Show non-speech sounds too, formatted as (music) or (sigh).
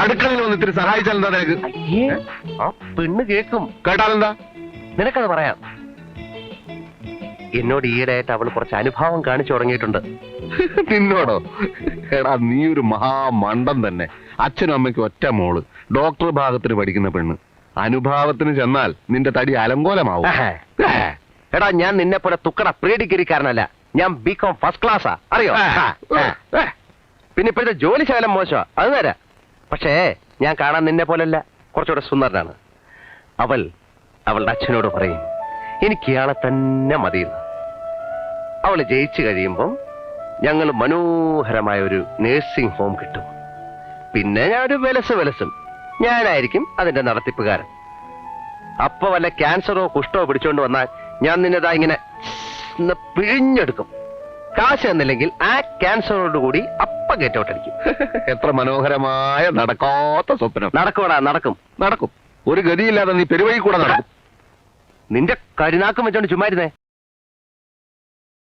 അടുക്കളയിൽ വന്ന് ഇത്തിരി സഹായിച്ചാൽ എന്താ നിനക്ക്? അയ്യേ ആ പെണ്ണ് കേക്കും. കേട്ടാലെന്താ? നിനക്കത് പറയാം. എന്നോട് ഈയിടെയായിട്ട് അവൾ കുറച്ച് അനുഭാവം കാണിച്ചു തുടങ്ങിയിട്ടുണ്ട്. നിന്നോടോ? എടാ നീ ഒരു മഹാമണ്ടം തന്നെ. അച്ഛനും അമ്മയ്ക്ക് ഒറ്റ മോൾ. ഡോക്ടർ ഭാഗത്തിന് പഠിക്കുന്ന പെണ്ണ്. അനുഭാവത്തിന് ചെന്നാൽ നിന്റെ തടി അലങ്കോലമാവും. എടാ ഞാൻ നിന്നെ പോലെ തുക്കട പ്രീഡിഗ്രിക്കാരനല്ല. ഞാൻ ബി കോം ഫസ്റ്റ് ക്ലാസ്സാ. അറിയോ. പിന്നെ ഇപ്പോഴത്തെ ജോലി ശകലം മോശമാ. അത് തരാ പക്ഷേ ഞാൻ കാണാൻ നിന്നെ പോലല്ല. കുറച്ചുകൂടെ സുന്ദരനാണ്. അവൾ അവളുടെ അച്ഛനോട് പറയും എനിക്ക് ഇയാളെ തന്നെ മതിയെന്ന്. അവൾ ജയിച്ചു കഴിയുമ്പം ഞങ്ങൾ മനോഹരമായ ഒരു നേഴ്സിംഗ് ഹോം കിട്ടും. പിന്നെ ഞാൻ ഒരു വിലസ് വിലസും. ഞാനായിരിക്കും അതിന്റെ നടത്തിപ്പുകാരൻ. അപ്പൊ വല്ല ക്യാൻസറോ കുഷ്ടോ പിടിച്ചോണ്ട് വന്നാൽ ഞാൻ നിന്നതാ ഇങ്ങനെ പിഴിഞ്ഞെടുക്കും. കാശ് തന്നില്ലെങ്കിൽ ആ ക്യാൻസറോട് കൂടി അപ്പ ഗേറ്റ് ഔട്ട് അടിക്കും (laughs) എത്ര മനോഹരമായ നടക്കാത്ത സ്വപ്നം. നടക്കൂടാ നടക്കും. നടക്കും. ഒരു ഗതിയില്ലാതെ നീ പെരുവഴി കൂടെ നടക്കും. നിന്റെ കരുനാക്കം വെച്ചോണ്ട് ചുമ്മാരുന്നേ